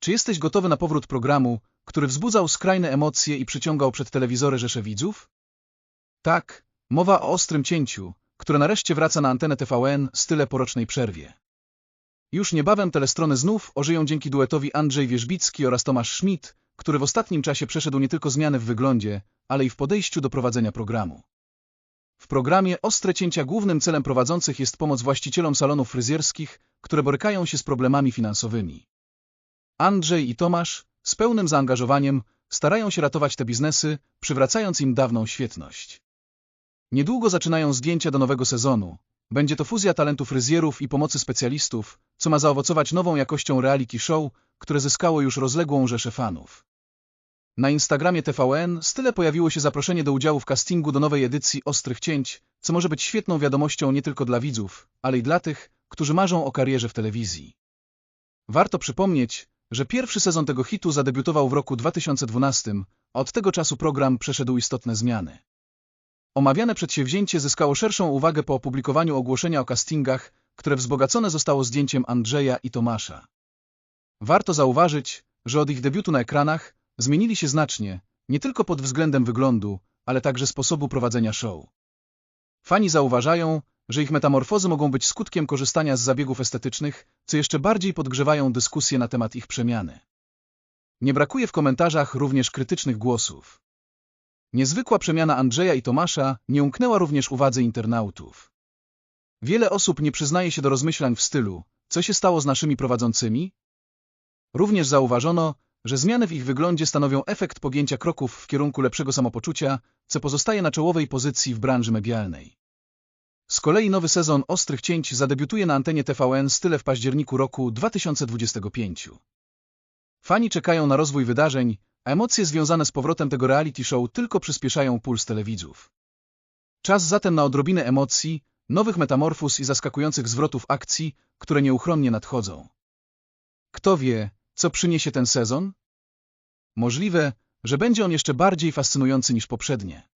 Czy jesteś gotowy na powrót programu, który wzbudzał skrajne emocje i przyciągał przed telewizory rzesze widzów? Tak, mowa o ostrym cięciu, które nareszcie wraca na antenę TVN z tyle porocznej przerwie. Już niebawem telestrony znów ożyją dzięki duetowi Andrzej Wierzbicki oraz Tomasz Schmidt, który w ostatnim czasie przeszedł nie tylko zmiany w wyglądzie, ale i w podejściu do prowadzenia programu. W programie Ostre Cięcia głównym celem prowadzących jest pomoc właścicielom salonów fryzjerskich, które borykają się z problemami finansowymi. Andrzej i Tomasz, z pełnym zaangażowaniem, starają się ratować te biznesy, przywracając im dawną świetność. Niedługo zaczynają zdjęcia do nowego sezonu. Będzie to fuzja talentu fryzjerów i pomocy specjalistów, co ma zaowocować nową jakością reality show, które zyskało już rozległą rzeszę fanów. Na Instagramie TVN style pojawiło się zaproszenie do udziału w castingu do nowej edycji Ostrych Cięć, co może być świetną wiadomością nie tylko dla widzów, ale i dla tych, którzy marzą o karierze w telewizji. Warto przypomnieć, że pierwszy sezon tego hitu zadebiutował w roku 2012, a od tego czasu program przeszedł istotne zmiany. Omawiane przedsięwzięcie zyskało szerszą uwagę po opublikowaniu ogłoszenia o castingach, które wzbogacone zostało zdjęciem Andrzeja i Tomasza. Warto zauważyć, że od ich debiutu na ekranach zmienili się znacznie, nie tylko pod względem wyglądu, ale także sposobu prowadzenia show. Fani zauważają, że ich metamorfozy mogą być skutkiem korzystania z zabiegów estetycznych, co jeszcze bardziej podgrzewają dyskusje na temat ich przemiany. Nie brakuje w komentarzach również krytycznych głosów. Niezwykła przemiana Andrzeja i Tomasza nie umknęła również uwadze internautów. Wiele osób nie przyznaje się do rozmyślań w stylu, co się stało z naszymi prowadzącymi? Również zauważono, że zmiany w ich wyglądzie stanowią efekt pogięcia kroków w kierunku lepszego samopoczucia, co pozostaje na czołowej pozycji w branży medialnej. Z kolei nowy sezon Ostrych Cięć zadebiutuje na antenie TVN style w październiku roku 2025. Fani czekają na rozwój wydarzeń, a emocje związane z powrotem tego reality show tylko przyspieszają puls telewidzów. Czas zatem na odrobinę emocji, nowych metamorfuz i zaskakujących zwrotów akcji, które nieuchronnie nadchodzą. Kto wie, co przyniesie ten sezon? Możliwe, że będzie on jeszcze bardziej fascynujący niż poprzednie.